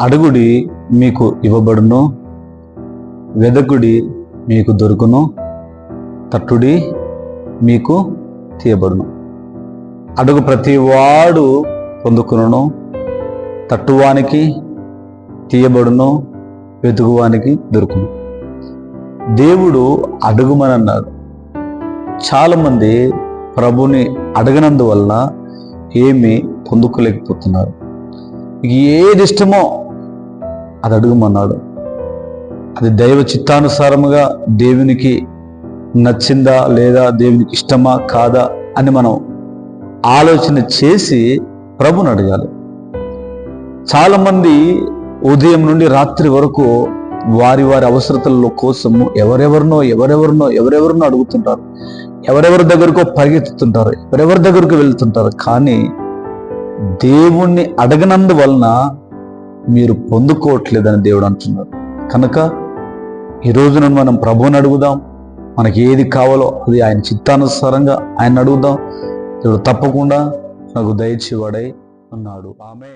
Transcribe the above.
అడుగుడి మీకు ఇవ్వబడును వెదకుడి మీకు దొరుకును తట్టుడి మీకు తీయబడును. అడుగు ప్రతి వాడు పొందుకును తట్టువానికి తీయబడును వెతుకువానికి దొరుకును. దేవుడు అడుగుమనన్నాడు. చాలామంది ప్రభుని అడగనందువల్ల ఏమి పొందుకోలేకపోతున్నారు. ఏది ఇష్టమో అది అడుగుమన్నాడు. అది దైవ చిత్తానుసారముగా దేవునికి నచ్చిందా లేదా దేవునికి ఇష్టమా కాదా అని మనం ఆలోచన చేసి ప్రభుని అడగాలి. చాలామంది ఉదయం నుండి రాత్రి వరకు వారి వారి అవసరతల కోసము ఎవరెవరినో ఎవరెవరినో ఎవరెవరినో అడుగుతుంటారు. ఎవరెవరి దగ్గరకో పరిగెత్తుతుంటారు ఎవరెవరి దగ్గరకు వెళ్తుంటారు. కానీ దేవుణ్ణి అడగనందువలన మీరు పొందుకోవట్లేదని దేవుడు అంటున్నారు కనుక ఈ రోజున మనం ప్రభువుని అడుగుదాం. మనకి ఏది కావాలో అది ఆయన చిత్తానుసారంగా ఆయన అడుగుదాం. దేవుడు తప్పకుండా నాకు దయచేవాడై అన్నాడు ఆమె